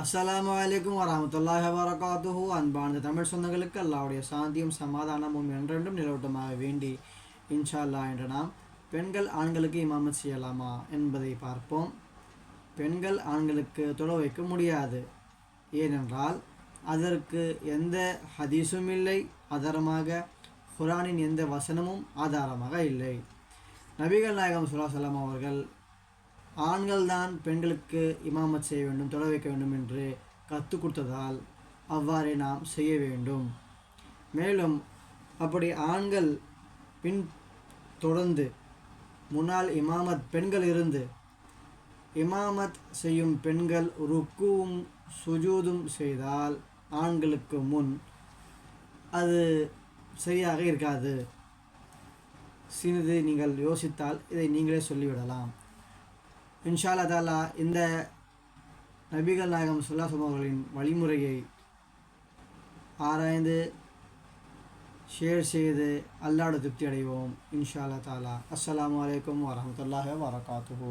அஸ்ஸலாமு அலைக்கும் வரமத்துல்லாஹ் வரகாத்துஹு அன்பார்ந்த தமிழ் சொந்தங்களுக்கு அல்லாவுடைய சாந்தியும் சமாதானமும் என்றென்றும் நிலவட்டமாக வேண்டி இன்ஷா அல்லா என்று நாம் பெண்கள் ஆண்களுக்கு இமாமத் செய்யலாமா என்பதை பார்ப்போம். பெண்கள் ஆண்களுக்கு தொட வைக்க முடியாது. ஏனென்றால் அதற்கு எந்த ஹதீஸும் இல்லை ஆதாரமாக குரானின் எந்த வசனமும் ஆதாரமாக இல்லை. நபிகள் நாயகம் சுல்லாசல்லாம் அவர்கள் ஆண்கள் தான் பெண்களுக்கு இமாமத் செய்ய வேண்டும் தொட வைக்க வேண்டும் என்று கற்றுக் கொடுத்ததால் அவ்வாறே நாம் செய்ய வேண்டும். மேலும் அப்படி ஆண்கள் பின் தொடர்ந்து முன்னால் இமாமத் பெண்கள் இருந்து இமாமத் செய்யும் பெண்கள் ருக்குவும் சுஜூதும் செய்தால் ஆண்களுக்கு முன் அது சரியாக இருக்காது. சிறிது நீங்கள் யோசித்தால் இதை நீங்களே சொல்லிவிடலாம். இன்ஷாலா தாலா இந்த நபிகள் நாயகம் சுல்லாசம் அவர்களின் வழிமுறையை ஆராய்ந்து ஷேர் செய்து அல்லாட திருப்தி அடைவோம். இன்ஷா தாலா அஸ்லாம் வலைக்கம் வரமத்துல்லாஹ் வரகாத்துஹு